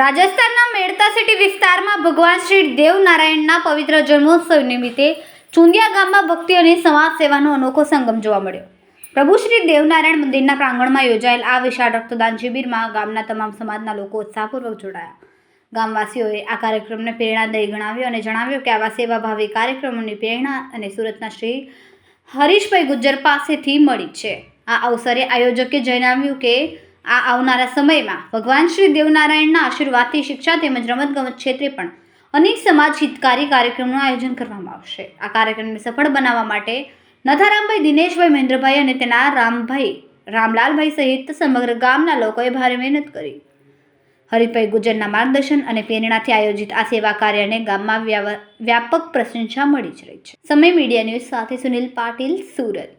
રાજસ્થાનના મેડતા સિટી વિસ્તારમાં ભગવાન શ્રી દેવનારાયણના પવિત્ર જન્મોત્સવ નિમિત્તે ચુંદિયા ગામમાં ભક્તિ અને સમાજ સેવાનો અનોખો સંગમ જોવા મળ્યો. પ્રભુ શ્રી દેવનારાયણ મંદિરના પ્રાંગણમાં યોજાયેલ આ વિશાળ રક્તદાન શિબિરમાં ગામના તમામ સમાજના લોકો ઉત્સાહપૂર્વક જોડાયા. ગામવાસીઓએ આ કાર્યક્રમને પ્રેરણાદાયી ગણાવ્યો અને જણાવ્યું કે આવા સેવાભાવી કાર્યક્રમોની પ્રેરણા અને સુરતના શ્રી હરીશભાઈ ગુજ્જર પાસેથી મળી છે. આ અવસરે આયોજકે જણાવ્યું કે આ આવનારા સમયમાં ભગવાન શ્રી દેવનારાયણના આશીર્વાદથી શિક્ષા તેમજ રમતગમત ક્ષેત્રે પણ અનેક સમાજ હિતકારી કાર્યક્રમનું આયોજન કરવામાં આવશે. આ કાર્યક્રમને સફળ બનાવવા માટે નથારામભાઈ દિનેશભાઈ મહેન્દ્રભાઈ અને તેના રામભાઈ, રામલાલભાઈ સહિત સમગ્ર ગામના લોકોએ ભારે મહેનત કરી. હરિભાઈ ગુજરના માર્ગદર્શન અને પ્રેરણાથી આયોજિત આ સેવા કાર્યને ગામમાં વ્યાપક પ્રશંસા મળી જ રહી છે. સમય મીડિયા ન્યૂઝ સાથે સુનિલ પાટીલ, સુરત.